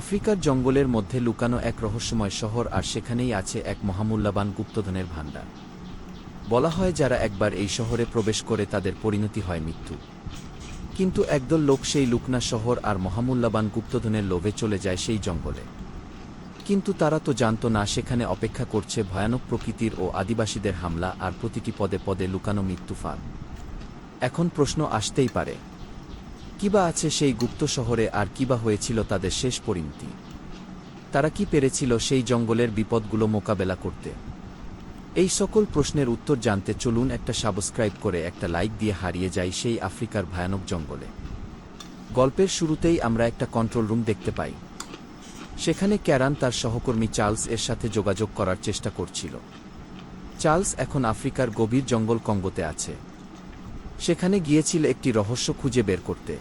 আফ্রিকার জঙ্গলের মধ্যে লুকানো এক রহস্যময় শহর আর সেখানেই আছে এক মহামূল্যবান গুপ্তধনের ভাণ্ডার। বলা হয় যারা একবার এই শহরে প্রবেশ করে তাদের পরিণতি হয় মৃত্যু। কিন্তু একদল লোক সেই লুকনা শহর আর মহামূল্যবান গুপ্তধনের লোভে চলে যায় সেই জঙ্গলে। কিন্তু তারা তো জানত না সেখানে অপেক্ষা করছে ভয়ানক প্রকৃতির ও আদিবাসীদের হামলা আর প্রতিটি পদে পদে লুকানো মৃত্যু ফাঁদ। এখন প্রশ্ন আসতেই পারে কিবা আছে সেই গুপ্ত শহরে আর কিবা হয়েছিল তাদের শেষ পরিণতি। তারা কি পেরেছিল সেই জঙ্গলের বিপদগুলো মোকাবেলা করতে? এই সকল প্রশ্নের উত্তর জানতে চলুন একটা সাবস্ক্রাইব করে একটা লাইক দিয়ে হারিয়ে যাই সেই আফ্রিকার ভয়ানক জঙ্গলে। গল্পের শুরুতেই আমরা একটা কন্ট্রোল রুম দেখতে পাই। সেখানে ক্যারান তার সহকর্মী চার্লস এর সাথে যোগাযোগ করার চেষ্টা করছিল। চার্লস এখন আফ্রিকার গভীর জঙ্গল কঙ্গোতে আছে। সেখানে গিয়েছিল একটি রহস্য খুঁজে বের করতে।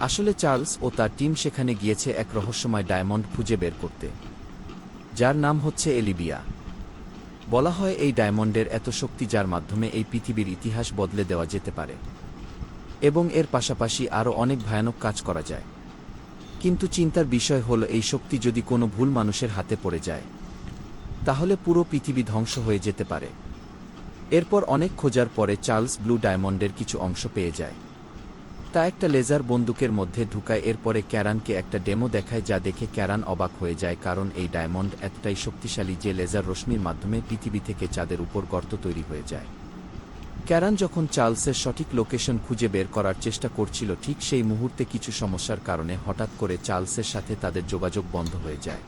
আসলে চার্লস ও তার টিম সেখানে গিয়েছে এক রহস্যময় ডায়মন্ড খুঁজে বের করতে, যার নাম হচ্ছে এলিবিয়া। বলা হয় এই ডায়মন্ডের এত শক্তি যার মাধ্যমে এই পৃথিবীর ইতিহাস বদলে দেওয়া যেতে পারে, এবং এর পাশাপাশি আরও অনেক ভয়ানক কাজ করা যায়। কিন্তু চিন্তার বিষয় হল এই শক্তি যদি কোনো ভুল মানুষের হাতে পড়ে যায়, তাহলে পুরো পৃথিবী ধ্বংস হয়ে যেতে পারে। এরপর অনেক খোঁজার পরে চার্লস ব্লু ডায়মন্ডের কিছু অংশ পেয়ে যায়। তা একটা লেজার বন্দুকের মধ্যে ঢুকায়, এরপরে ক্যারানকে একটা ডেমো দেখায় যা দেখে ক্যারান অবাক হয়ে যায়, কারণ এই ডায়মন্ড এতটাই শক্তিশালী যে লেজার রশ্মির মাধ্যমে পৃথিবী থেকে চাঁদের উপর গর্ত তৈরি হয়ে যায়। ক্যারান যখন চার্লসের সঠিক লোকেশন খুঁজে বের করার চেষ্টা করছিল, ঠিক সেই মুহূর্তে কিছু সমস্যার কারণে হঠাৎ করে চার্লসের সাথে তাদের যোগাযোগ বন্ধ হয়ে যায়।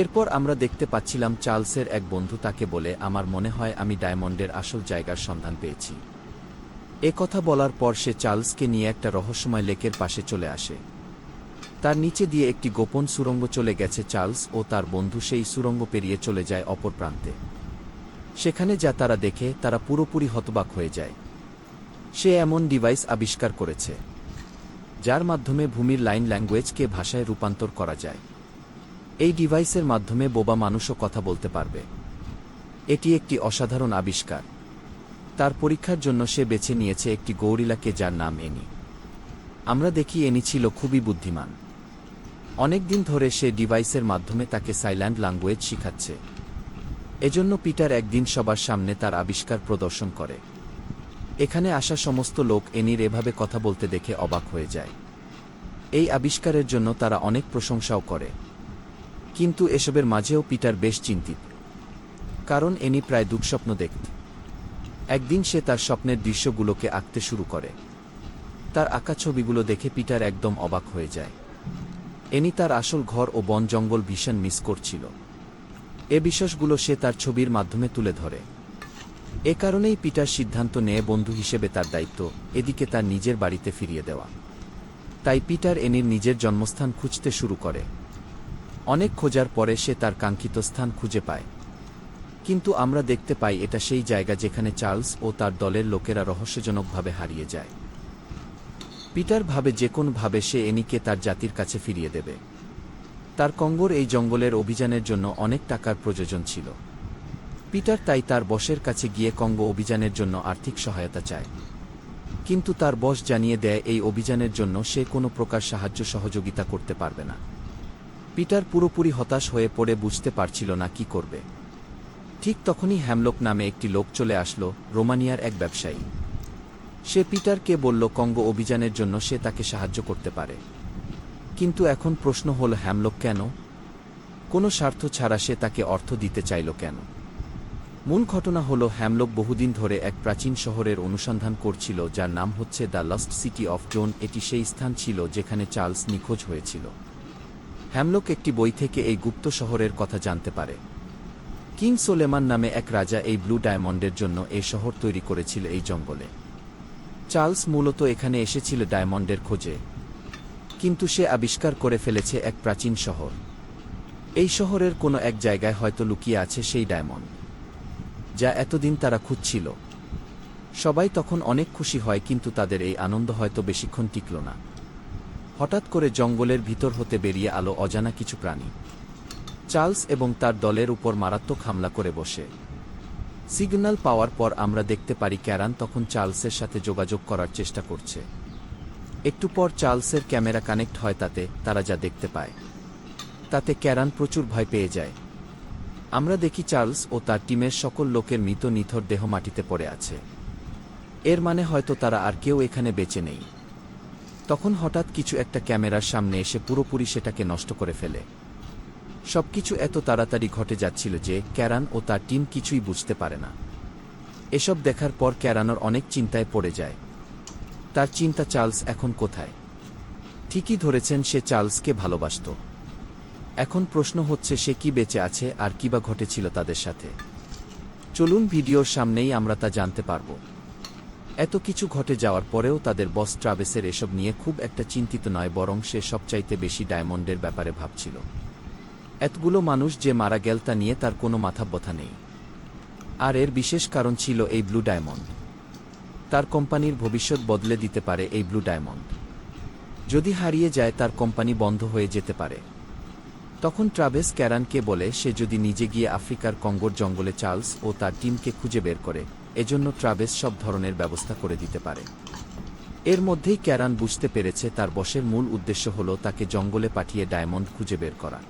এরপর আমরা দেখতে পাচ্ছিলাম চার্লসের এক বন্ধু তাকে বলে, আমার মনে হয় আমি ডায়মন্ডের আসল জায়গার সন্ধান পেয়েছি। এ কথা বলার পর সে চার্লসকে নিয়ে একটা রহস্যময় লেকের পাশে চলে আসে। তার নিচে দিয়ে একটি গোপন সুরঙ্গ চলে গেছে চার্লস ও তার বন্ধু সেই সুরঙ্গ পেরিয়ে চলে যায় অপর প্রান্তে। সেখানে যা তারা দেখে, তারা পুরোপুরি হতবাক হয়ে যায়। সে এমন ডিভাইস আবিষ্কার করেছে, যার মাধ্যমে ভূমির লাইন ল্যাঙ্গুয়েজকে ভাষায় রূপান্তর করা যায়। এই ডিভাইসের মাধ্যমে বোবা মানুষও কথা বলতে পারবে। এটি একটি অসাধারণ আবিষ্কার। তার পরীক্ষার জন্য সে বেছে নিয়েছে একটি গৌরিলাকে যার নাম এনি। আমরা দেখি এনি ছিল খুবই বুদ্ধিমান। অনেকদিন ধরে সে ডিভাইসের মাধ্যমে তাকে সাইল্যান্ড ল্যাঙ্গুয়েজ শিখাচ্ছে। এজন্য পিটার একদিন সবার সামনে তার আবিষ্কার প্রদর্শন করে। এখানে আসা সমস্ত লোক এনির এভাবে কথা বলতে দেখে অবাক হয়ে যায়। এই আবিষ্কারের জন্য তারা অনেক প্রশংসাও করে। কিন্তু এসবের মাঝেও পিটার বেশ চিন্তিত, কারণ এনি প্রায় দুঃস্বপ্ন দেখত। একদিন সে তার স্বপ্নের দৃশ্যগুলোকে আঁকতে শুরু করে। তার আঁকা ছবিগুলো দেখে পিটার একদম অবাক হয়ে যায়। এনি তার আসল ঘর ও বন জঙ্গল ভীষণ মিস করছিল। এ বিশ্বাসগুলো সে তার ছবির মাধ্যমে তুলে ধরে। এ কারণেই পিটার সিদ্ধান্ত নেয় বন্ধু হিসেবে তার দায়িত্ব এদিকে তার নিজের বাড়িতে ফিরিয়ে দেওয়া। তাই পিটার এনির নিজের জন্মস্থান খুঁজতে শুরু করে। অনেক খোঁজার পরে সে তার কাঙ্ক্ষিত স্থান খুঁজে পায়। কিন্তু আমরা দেখতে পাই এটা সেই জায়গা যেখানে চার্লস ও তার দলের লোকেরা রহস্যজনকভাবে হারিয়ে যায়। পিটার ভাবে যে কোনোভাবে সে এনিকে তার জাতির কাছে ফিরিয়ে দেবে। তার কঙ্গোর এই জঙ্গলের অভিযানের জন্য অনেক টাকার প্রয়োজন ছিল। পিটার তাই তার বসের কাছে গিয়ে কঙ্গো অভিযানের জন্য আর্থিক সহায়তা চায়। কিন্তু তার বস জানিয়ে দেয় এই অভিযানের জন্য সে কোনো প্রকার সাহায্য সহযোগিতা করতে পারবে না। পিটার পুরোপুরি হতাশ হয়ে পড়ে বুঝতে পারছিল না কি করবে। ঠিক তখনই হ্যামলক নামে একটি লোক চলে আসলো, রোমানিয়ার এক ব্যবসায়ী। সে পিটারকে বলল, কঙ্গো অভিযানের জন্য সে তাকে সাহায্য করতে পারে। কিন্তু এখন প্রশ্ন হল, হ্যামলক কেন? কোনো স্বার্থ ছাড়া সে তাকে অর্থ দিতে চাইল কেন? মূল ঘটনা হল, হ্যামলক বহুদিন ধরে এক প্রাচীন শহরের অনুসন্ধান করছিল, যার নাম হচ্ছে the lost city of zone এটি সেই স্থান ছিল যেখানে চার্লস নিখোঁজ হয়েছিল। হ্যামলক একটি বই থেকে এই গুপ্ত শহরের কথা জানতে পারে। কিং সোলেমান নামে এক রাজা এই ব্লু ডায়মন্ডের জন্য এই শহর তৈরি করেছিল এই জঙ্গলে। চার্লস মূলত এখানে এসেছিল ডায়মন্ডের খোঁজে, কিন্তু সে আবিষ্কার করে ফেলেছে এক প্রাচীন শহর। এই শহরের কোনো এক জায়গায় হয়তো লুকিয়ে আছে সেই ডায়মন্ড, যা এতদিন তারা খুঁজছিল। সবাই তখন অনেক খুশি হয়, কিন্তু তাদের এই আনন্দ হয়তো বেশিক্ষণ টিকল না। হঠাৎ করে জঙ্গলের ভিতর হতে বেরিয়ে আলো অজানা কিছু প্রাণী। চার্লস এবং তার দলের উপর মারাত্মক হামলা করে বসে। সিগন্যাল পাওয়ার পর আমরা দেখতে পারি ক্যারান তখন চার্লসের সাথে যোগাযোগ করার চেষ্টা করছে। একটু পর চার্লসের ক্যামেরা কানেক্ট হয় তাতে, তারা যা দেখতে পায়। তাতে ক্যারান প্রচুর ভয় পেয়ে যায়। আমরা দেখি চার্লস ও তার টিমের সকল লোকের মৃত নিথর দেহ মাটিতে পড়ে আছে। এর মানে হয়তো তারা আর কেউ এখানে বেঁচে নেই। তখন হঠাৎ কিছু একটা ক্যামেরার সামনে এসে পুরোপুরি সেটাকে নষ্ট করে ফেলে। সবকিছু এত তাড়াতাড়ি ঘটে যাচ্ছিল যে ক্যারান ও তার টিম কিছুই বুঝতে পারে না। এসব দেখার পর ক্যারানোর অনেক চিন্তায় পড়ে যায়। তার চিন্তা চার্লস এখন কোথায়? ঠিকই ধরেছেন সে চার্লসকে ভালোবাসত। এখন প্রশ্ন হচ্ছে সে কি বেঁচে আছে আর কি বা ঘটেছিল তাদের সাথে। চলুন ভিডিওর সামনেই আমরা তা জানতে পারব। এত কিছু ঘটে যাওয়ার পরেও তাদের বস ট্রাভেসের এসব নিয়ে খুব একটা চিন্তিত নয়, বরং সে সবচাইতে বেশি ডায়মন্ডের ব্যাপারে ভাবছিল। এতগুলো মানুষ যে মারা গেল তা নিয়ে তার কোনো মাথা ব্যথা নেই। আর এর বিশেষ কারণ ছিল এই ব্লু ডায়মন্ড। তার কোম্পানির ভবিষ্যৎ বদলে দিতে পারে এই ব্লু ডায়মন্ড। যদি হারিয়ে যায়, তার কোম্পানি বন্ধ হয়ে যেতে পারে। তখন ট্রাভেস ক্যারানকে বলে, সে যদি নিজে গিয়ে আফ্রিকার কঙ্গোর জঙ্গলে চার্লস ও তার টিমকে খুঁজে বের করে এজন্য ট্রাভেস সব ধরনের ব্যবস্থা করে দিতে পারে। এর মধ্যেই ক্যারান বুঝতে পেরেছে তার বসের মূল উদ্দেশ্য হল তাকে জঙ্গলে পাঠিয়ে ডায়মন্ড খুঁজে বের করা।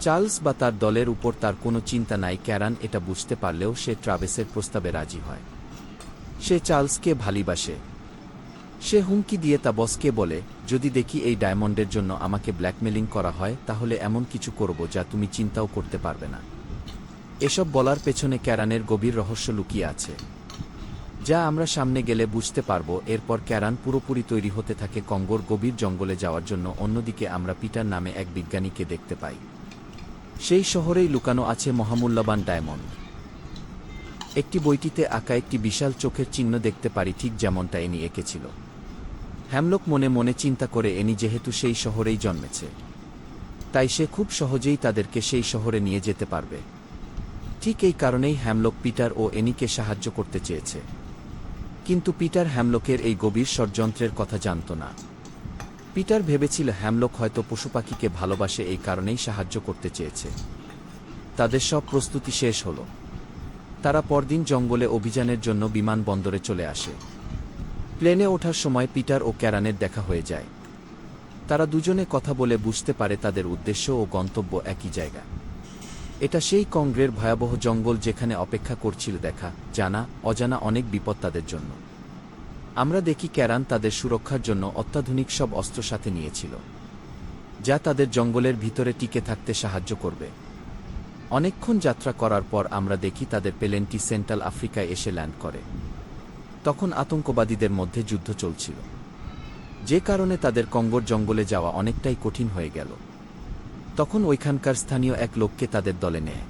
চার্লস বা তার দলের উপর তার কোনো চিন্তা নাই, ক্যারান এটা বুঝতে পারলেও সে ট্রাভেসের প্রস্তাবে রাজি হয়। সে চার্লসকে ভালোবাসে সে হুমকি দিয়ে তা বসকে বলে, যদি দেখি এই ডায়মন্ডের জন্য আমাকে ব্ল্যাকমেলিং করা হয়, তাহলে এমন কিছু করব যা তুমি চিন্তাও করতে পারবে না। এসব বলার পেছনে ক্যারানের গভীর রহস্য লুকিয়ে আছে। যা আমরা সামনে গেলে বুঝতে পারব, এরপর ক্যারান পুরোপুরি তৈরি হতে থাকে কঙ্গোর গভীর জঙ্গলে যাওয়ার জন্য, অন্যদিকে আমরা পিটার নামে এক বিজ্ঞানীকে দেখতে পাই। সেই শহরেই লুকানো আছে মহামূল্যবান ডায়মন্ড। একটি বইটিতে আঁকা একটি বিশাল চোখের চিহ্ন দেখতে পারি ঠিক যেমনটা এনি এঁকেছিল। হ্যামলক মনে মনে চিন্তা করে এনি যেহেতু সেই শহরেই জন্মেছে। তাই সে খুব সহজেই তাদেরকে সেই শহরে নিয়ে যেতে পারবে। ঠিক এই কারণেই হ্যামলক পিটার ও এনিকে সাহায্য করতে চেয়েছে। কিন্তু পিটার হ্যামলকের এই গভীর ষড়যন্ত্রের কথা জানত না। পিটার ভেবেছিল হ্যামলক হয়তো পশুপাখিকে ভালোবাসে এই কারণেই সাহায্য করতে চেয়েছে। তাদের সব প্রস্তুতি শেষ হল। তারা পরদিন জঙ্গলে অভিযানের জন্য বিমানবন্দরে চলে আসে। প্লেনে ওঠার সময় পিটার ও ক্যারানের দেখা হয়ে যায়। তারা দুজনে কথা বলে বুঝতে পারে তাদের উদ্দেশ্য ও গন্তব্য একই জায়গা। এটা সেই কংগ্রের ভয়াবহ জঙ্গল যেখানে অপেক্ষা করছিল দেখা, জানা, অজানা অনেক বিপদ তাদের জন্য। আমরা দেখি ক্যারান তাদের সুরক্ষার জন্য অত্যাধুনিক সব অস্ত্র সাথে নিয়েছিল, যা তাদের জঙ্গলের ভিতরে টিকে থাকতে সাহায্য করবে। অনেকক্ষণ যাত্রা করার পর আমরা দেখি তাদের প্লেনটি সেন্ট্রাল আফ্রিকায় এসে ল্যান্ড করে। তখন আতঙ্কবাদীদের মধ্যে যুদ্ধ চলছিল। যে কারণে তাদের কঙ্গোর জঙ্গলে যাওয়া অনেকটাই কঠিন হয়ে গেল। তখন ওইখানকার স্থানীয় এক লোককে তাদের দলে নেয়।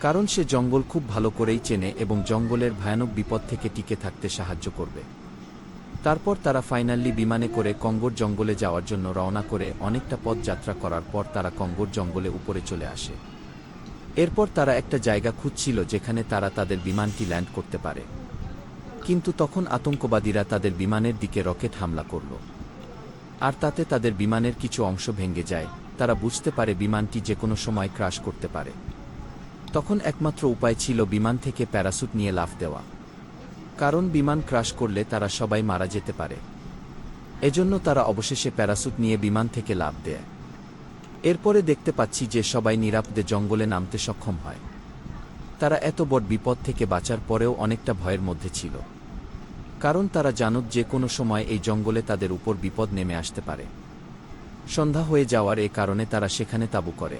কারণ সে জঙ্গল খুব ভালো করেই চেনে এবং জঙ্গলের ভয়ানক বিপদ থেকে টিকে থাকতে সাহায্য করবে। তারপর তারা ফাইনালি বিমানে করে কঙ্গোর জঙ্গলে যাওয়ার জন্য রওনা করে অনেকটা পথ যাত্রা করার পর তারা কঙ্গোর জঙ্গলে উপরে চলে আসে। এরপর তারা একটা জায়গা খুঁজছিল যেখানে তারা তাদের বিমানটি ল্যান্ড করতে পারে। কিন্তু তখন আতঙ্কবাদীরা তাদের বিমানের দিকে রকেট হামলা করল। আর তাতে তাদের বিমানের কিছু অংশ ভেঙে যায়। তারা বুঝতে পারে বিমানটি যে কোনো সময় ক্রাশ করতে পারে। তখন একমাত্র উপায় ছিল বিমান থেকে প্যারাসুট নিয়ে লাফ দেওয়া। কারণ বিমান ক্রাশ করলে তারা সবাই মারা যেতে পারে। এজন্য তারা অবশেষে প্যারাসুট নিয়ে বিমান থেকে লাফ দেয়। এরপরে দেখতে পাচ্ছি যে সবাই নিরাপদে জঙ্গলে নামতে সক্ষম হয়। তারা এত বড় বিপদ থেকে বাঁচার পরেও অনেকটা ভয়ের মধ্যে ছিল। কারণ তারা জানত যে কোনো সময় এই জঙ্গলে তাদের উপর বিপদ নেমে আসতে পারে। সন্ধ্যা হয়ে যাওয়ার এ কারণে তারা সেখানে তাবু করে।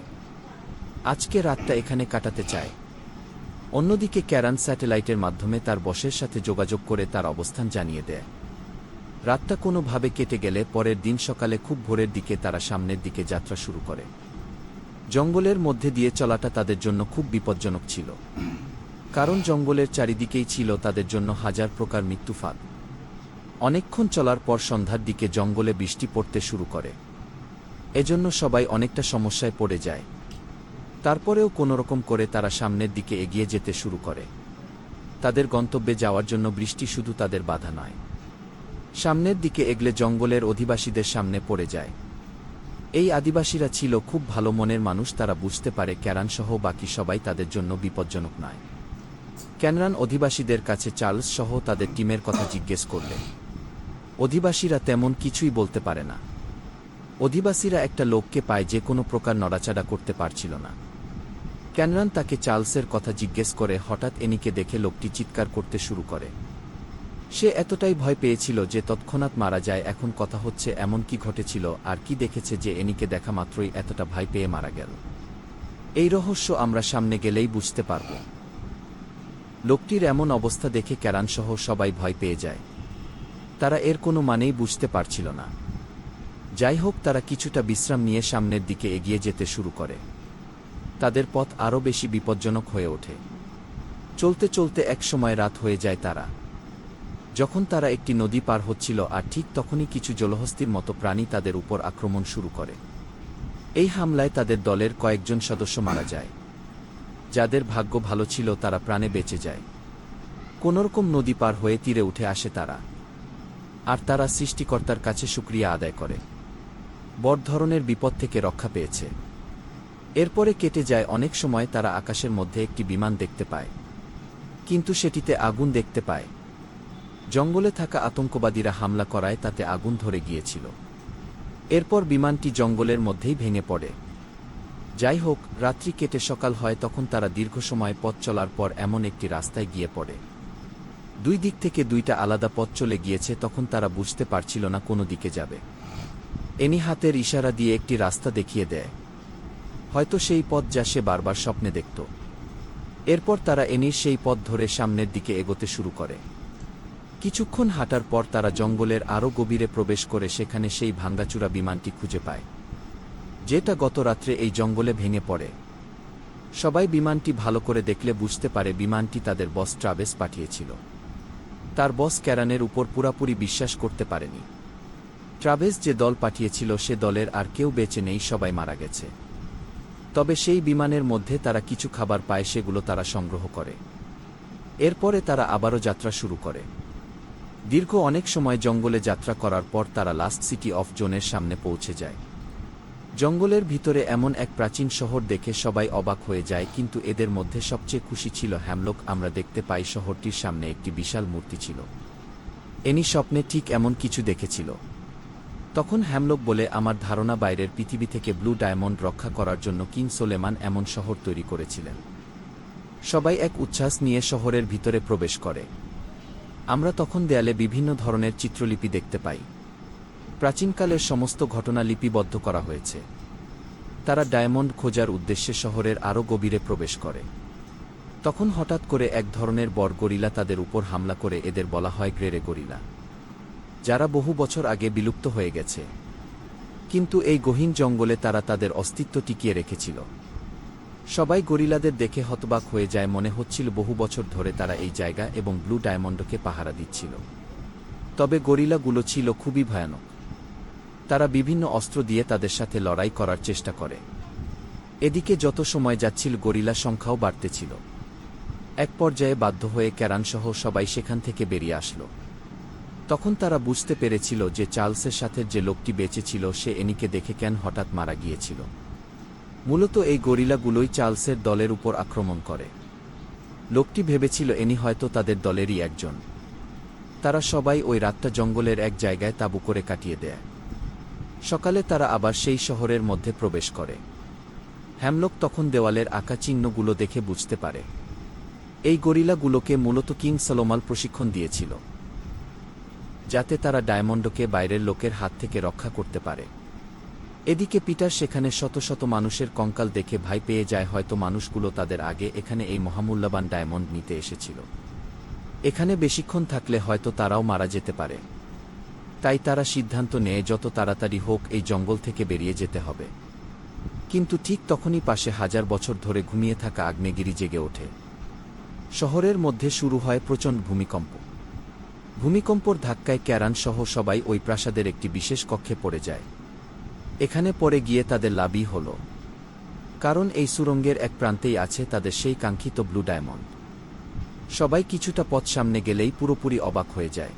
আজকে রাতটা এখানে কাটাতে চায়। অন্যদিকে ক্যারান স্যাটেলাইটের মাধ্যমে তার বসের সাথে যোগাযোগ করে তার অবস্থান জানিয়ে দেয়। রাতটা কোনোভাবে কেটে গেলে পরের দিন সকালে খুব ভোরের দিকে তারা সামনের দিকে যাত্রা শুরু করে। জঙ্গলের মধ্যে দিয়ে চলাটা তাদের জন্য খুব বিপজ্জনক ছিল। কারণ জঙ্গলের চারিদিকেই ছিল তাদের জন্য হাজার প্রকার মৃত্যুফাত। অনেকক্ষণ চলার পর সন্ধ্যার দিকে জঙ্গলে বৃষ্টি পড়তে শুরু করে। এজন্য সবাই অনেকটা সমস্যায় পড়ে যায়। তারপরেও কোনোরকম করে তারা সামনের দিকে এগিয়ে যেতে শুরু করে। তাদের গন্তব্যে যাওয়ার জন্য বৃষ্টি শুধু তাদের বাধা নয়। সামনের দিকে এগলে জঙ্গলের অধিবাসীদের সামনে পড়ে যায়। এই আদিবাসীরা ছিল খুব ভালো মনের মানুষ, তারা বুঝতে পারে ক্যারানসহ বাকি সবাই তাদের জন্য বিপজ্জনক নয়। ক্যানরান অধিবাসীদের কাছে চার্লস সহ তাদের টিমের কথা জিজ্ঞেস করলে, অধিবাসীরা তেমন কিছুই বলতে পারে না। অধিবাসীরা একটা লোককে পায় যে কোনো প্রকার নড়াচাড়া করতে পারছিল না। ক্যানরান তাকে চার্লসের কথা জিজ্ঞেস করে হঠাৎ এনিকে দেখে লোকটি চিৎকার করতে শুরু করে। সে এতটাই ভয় পেয়েছিল যে তৎক্ষণাৎ মারা যায়, এখন কথা হচ্ছে এমন কি ঘটেছিল আর কি দেখেছে যে এনিকে দেখা মাত্রই এতটা ভয় পেয়ে মারা গেল। এই রহস্য আমরা সামনে গেলেই বুঝতে পারব। লোকটির এমন অবস্থা দেখে ক্যারানসহ সবাই ভয় পেয়ে যায়। তারা এর কোনো মানেই বুঝতে পারছিল না। যাই হোক, তারা কিছুটা বিশ্রাম নিয়ে সামনের দিকে এগিয়ে যেতে শুরু করে। তাদের পথ আরও বেশি বিপজ্জনক হয়ে ওঠে। চলতে চলতে এক সময় রাত হয়ে যায় তারা। যখন তারা একটি নদী পার হচ্ছিল আর ঠিক তখনই কিছু জলহস্তির মতো প্রাণী তাদের উপর আক্রমণ শুরু করে। এই হামলায় তাদের দলের কয়েকজন সদস্য মারা যায়। যাদের ভাগ্য ভালো ছিল, তারা প্রাণে বেঁচে যায়। কোনোরকম নদী পার হয়ে তীরে উঠে আসে তারা। আর তারা সৃষ্টিকর্তার কাছে শুক্রিয়া আদায় করে। বড় ধরনের বিপদ থেকে রক্ষা পেয়েছে। এরপরে কেটে যায় অনেক সময় তারা আকাশের মধ্যে একটি বিমান দেখতে পায়। কিন্তু সেটিতে আগুন দেখতে পায়। জঙ্গলে থাকা আতঙ্কবাদীরা হামলা করায় তাতে আগুন ধরে গিয়েছিল। এরপর বিমানটি জঙ্গলের মধ্যেই ভেঙে পড়ে। যাই হোক, রাত্রি কেটে সকাল হয় তখন তারা দীর্ঘ সময় পথ চলার পর এমন একটি রাস্তায় গিয়ে পড়ে। দুই দিক থেকে দুইটা আলাদা পথ চলে গিয়েছে তখন তারা বুঝতে পারছিল না কোনো দিকে যাবে। এনি হাতের ইশারা দিয়ে একটি রাস্তা দেখিয়ে দেয়। হয়তো সেই পথ যা সে বারবার স্বপ্নে দেখত। এরপর তারা এনির সেই পথ ধরে সামনের দিকে এগোতে শুরু করে। কিছুক্ষণ হাঁটার পর তারা জঙ্গলের আরও গভীরে প্রবেশ করে সেখানে সেই ভাঙ্গাচুরা বিমানটি খুঁজে পায়। যেটা গত রাত্রে এই জঙ্গলে ভেঙে পড়ে। সবাই বিমানটি ভালো করে দেখলে বুঝতে পারে বিমানটি তাদের বস ট্রাভেস পাঠিয়েছিল। তার বস ক্যারানের উপর পুরাপুরি বিশ্বাস করতে পারেনি। ট্রাভেস যে দল পাঠিয়েছিল সে দলের আর কেউ বেঁচে নেই, সবাই মারা গেছে। তবে সেই বিমানের মধ্যে তারা কিছু খাবার পায়, সেগুলো তারা সংগ্রহ করে। এরপরে তারা আবারও যাত্রা শুরু করে। দীর্ঘ অনেক সময় জঙ্গলে যাত্রা করার পর তারা লাস্ট সিটি অফ জোনের সামনে পৌঁছে যায়। জঙ্গলের ভিতরে এমন এক প্রাচীন শহর দেখে সবাই অবাক হয়ে যায়, কিন্তু এদের মধ্যে সবচেয়ে খুশি ছিল হ্যামলক। আমরা দেখতে পাই শহরটির সামনে একটি বিশাল মূর্তি ছিল। এনি স্বপ্নে ঠিক এমন কিছু দেখেছিল। তখন হ্যামলক বলে, আমার ধারণা বাইরের পৃথিবী থেকে ব্লু ডায়মন্ড রক্ষা করার জন্য কিং সোলেমান এমন শহর তৈরি করেছিলেন। সবাই এক উচ্ছ্বাস নিয়ে শহরের ভিতরে প্রবেশ করে। আমরা তখন দেয়ালে বিভিন্ন ধরনের চিত্রলিপি দেখতে পাই। প্রাচীনকালের সমস্ত ঘটনা লিপিবদ্ধ করা হয়েছে। তারা ডায়মন্ড খোঁজার উদ্দেশ্যে শহরের আরও গভীরে প্রবেশ করে। তখন হঠাৎ করে এক ধরনের বর গরিলা তাদের উপর হামলা করে, এদের বলা হয় গ্রেরে গরিলা। যারা বহু বছর আগে বিলুপ্ত হয়ে গেছে। কিন্তু এই গহীন জঙ্গলে তারা তাদের অস্তিত্ব টিকিয়ে রেখেছিল। সবাই গরিলাদের দেখে হতবাক হয়ে যায় মনে হচ্ছিল বহু বছর ধরে তারা এই জায়গা এবং ব্লু ডায়মন্ডকে পাহারা দিচ্ছিল। তবে গরিলাগুলো ছিল খুবই ভয়ানক। তারা বিভিন্ন অস্ত্র দিয়ে তাদের সাথে লড়াই করার চেষ্টা করে। এদিকে যত সময় যাচ্ছিল গরিলা সংখ্যাও বাড়তেছিল। এক পর্যায়ে বাধ্য হয়ে ক্যারানসহ সবাই সেখান থেকে বেরিয়ে আসলো। তখন তারা বুঝতে পেরেছিল যে চার্লসের সাথে যে লোকটি বেঁচে ছিল, সে এনিকে দেখে কেন হঠাৎ মারা গিয়েছিল। মূলত এই গরিলাগুলোই চার্লসের দলের উপর আক্রমণ করে। লোকটি ভেবেছিল এনি হয়তো তাদের দলেরই একজন। তারা সবাই ওই রাতটা জঙ্গলের এক জায়গায় তাঁবু করে কাটিয়ে দেয়। সকালে তারা আবার সেই শহরের মধ্যে প্রবেশ করে। হ্যামলক তখন দেওয়ালের আঁকা চিহ্নগুলো দেখে বুঝতে পারে। এই গরিলাগুলোকে মূলত কিং সলোমাল প্রশিক্ষণ দিয়েছিল। যাতে তারা ডায়মন্ডকে বাইরের লোকের হাত থেকে রক্ষা করতে পারে। এদিকে পিটার সেখানে শত শত মানুষের কঙ্কাল দেখে ভাই পেয়ে যায়, হয়তো মানুষগুলো তাদের আগে এখানে এই মহামূল্যবান ডায়মন্ড নিতে এসেছিল। এখানে বেশিক্ষণ থাকলে হয়তো তারাও মারা যেতে পারে। তাই তারা সিদ্ধান্ত নেয়, যত তাড়াতাড়ি হোক এই জঙ্গল থেকে বেরিয়ে যেতে হবে। কিন্তু ঠিক তখনই পাশে হাজার বছর ধরে ঘুমিয়ে থাকা আগ্নেয়গিরি জেগে ওঠে। শহরের মধ্যে শুরু হয় প্রচণ্ড ভূমিকম্প। ভূমিকম্পর ধাক্কায় ক্যারান সহ সবাই ওই প্রাসাদের একটি বিশেষ কক্ষে পড়ে যায়। এখানে পড়ে গিয়ে তাদের লাভই হল। কারণ এই সুরঙ্গের এক প্রান্তেই আছে তাদের সেই কাঙ্ক্ষিত ব্লু ডায়মন্ড। সবাই কিছুটা পথ সামনে গেলেই পুরোপুরি অবাক হয়ে যায়।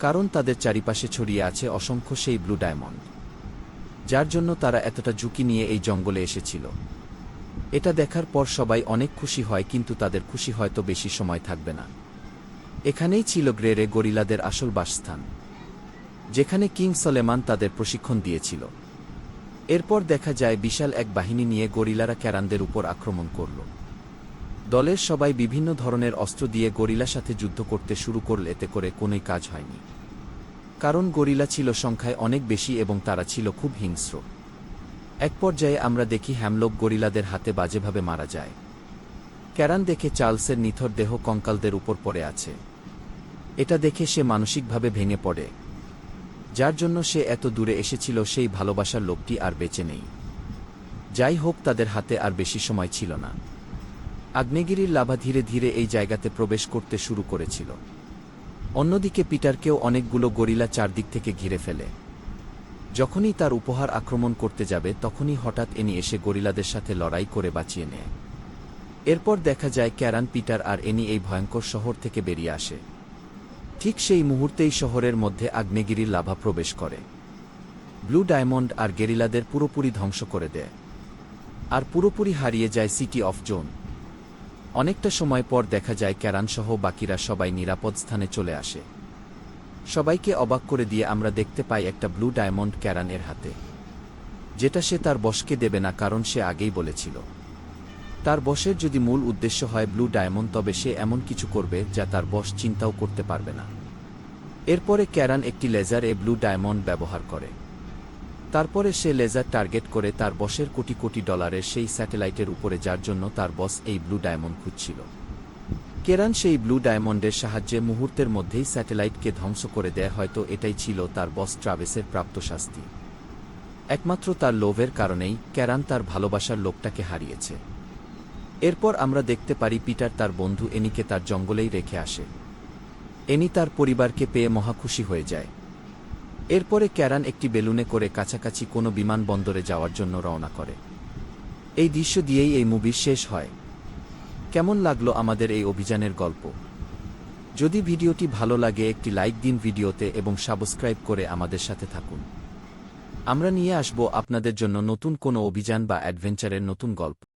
কারণ তাদের চারিপাশে ছড়িয়ে আছে অসংখ্য সেই ব্লু ডায়মন্ড। যার জন্য তারা এতটা ঝুঁকি নিয়ে এই জঙ্গলে এসেছিল। এটা দেখার পর সবাই অনেক খুশি হয়, কিন্তু তাদের খুশি হয়তো বেশি সময় থাকবে না। এখানেই ছিল গ্রেরে গরিলাদের আসল বাসস্থান, যেখানে কিং সলেমান তাদের প্রশিক্ষণ দিয়েছিল। এরপর দেখা যায় বিশাল এক বাহিনী নিয়ে গরিলারা ক্যারানদের উপর আক্রমণ করল। দলের সবাই বিভিন্ন ধরনের অস্ত্র দিয়ে গরিলার সাথে যুদ্ধ করতে শুরু করলে, এতে করে কোনোই কাজ হয়নি। কারণ গরিলা ছিল সংখ্যায় অনেক বেশি এবং তারা ছিল খুব হিংস্র। এক পর্যায়ে আমরা দেখি হ্যামলক গরিলাদের হাতে বাজেভাবে মারা যায়। ক্যারান দেখে চার্লসের নিথর দেহ কঙ্কালদের উপর পড়ে আছে। এটা দেখে সে মানসিকভাবে ভেঙে পড়ে। যার জন্য সে এত দূরে এসেছিল, সেই ভালোবাসার লোকটি আর বেঁচে নেই। যাই হোক, তাদের হাতে আর বেশি সময় ছিল না। আগ্নেয়গিরির লাভা ধীরে ধীরে এই জায়গাতে প্রবেশ করতে শুরু করেছিল। অন্যদিকে পিটারকেও অনেকগুলো গরিলা চারদিক থেকে ঘিরে ফেলে। যখনই তার উপহার আক্রমণ করতে যাবে, তখনই হঠাৎ এনি এসে গরিলাদের সাথে লড়াই করে বাঁচিয়ে নেয়। এরপর দেখা যায়, ক্যারান, পিটার আর এনি এই ভয়ঙ্কর শহর থেকে বেরিয়ে আসে। ঠিক সেই মুহূর্তেই শহরের মধ্যে আগ্নেয়গিরির লাভা প্রবেশ করে। ব্লু ডায়মন্ড আর গেরিলাদের পুরোপুরি ধ্বংস করে দেয়। আর পুরোপুরি হারিয়ে যায় সিটি অফ জোন। অনেকটা সময় পর দেখা যায় ক্যারানসহ বাকিরা সবাই নিরাপদ স্থানে চলে আসে। সবাইকে অবাক করে দিয়ে আমরা দেখতে পাই একটা ব্লু ডায়মন্ড ক্যারানের হাতে। যেটা সে তার বসকে দেবে না কারণ সে আগেই বলেছিল। তার বসের যদি মূল উদ্দেশ্য হয় ব্লু ডায়মন্ড, তবে সে এমন কিছু করবে যা তার বস চিন্তাও করতে পারবে না। এরপরে ক্যারান একটি লেজার এ ব্লু ডায়মন্ড ব্যবহার করে। তারপরে সে লেজার টার্গেট করে তার বসের কোটি কোটি ডলারের সেই স্যাটেলাইটের উপরে, যার জন্য তার বস এই ব্লু ডায়মন্ড খুঁজছিল। কেরান সেই ব্লু ডায়মন্ডের সাহায্যে মুহূর্তের মধ্যেই স্যাটেলাইটকে ধ্বংস করে দেয়, হয়তো এটাই ছিল তার বস ট্রাভেসের প্রাপ্ত শাস্তি। একমাত্র তার লোভের কারণেই ক্যারান তার ভালোবাসার লোকটাকে হারিয়েছে। এরপর আমরা দেখতে পারি পিটার তার বন্ধু এনিকে তার জঙ্গলেই রেখে আসে। এনি তার পরিবারকে পেয়ে মহাখুশি হয়ে যায়। এরপরে ক্যারান একটি বেলুনে করে কাছাকাছি কোনো বিমানবন্দরে যাওয়ার জন্য রওনা করে। এই দৃশ্য দিয়েই এই মুভি শেষ হয়। কেমন লাগল আমাদের এই অভিযানের গল্প? যদি ভিডিওটি ভালো লাগে, একটি লাইক দিন ভিডিওতে এবং সাবস্ক্রাইব করে আমাদের সাথে থাকুন। আমরা নিয়ে আসব আপনাদের জন্য নতুন কোনো অভিযান বা অ্যাডভেঞ্চারের নতুন গল্প।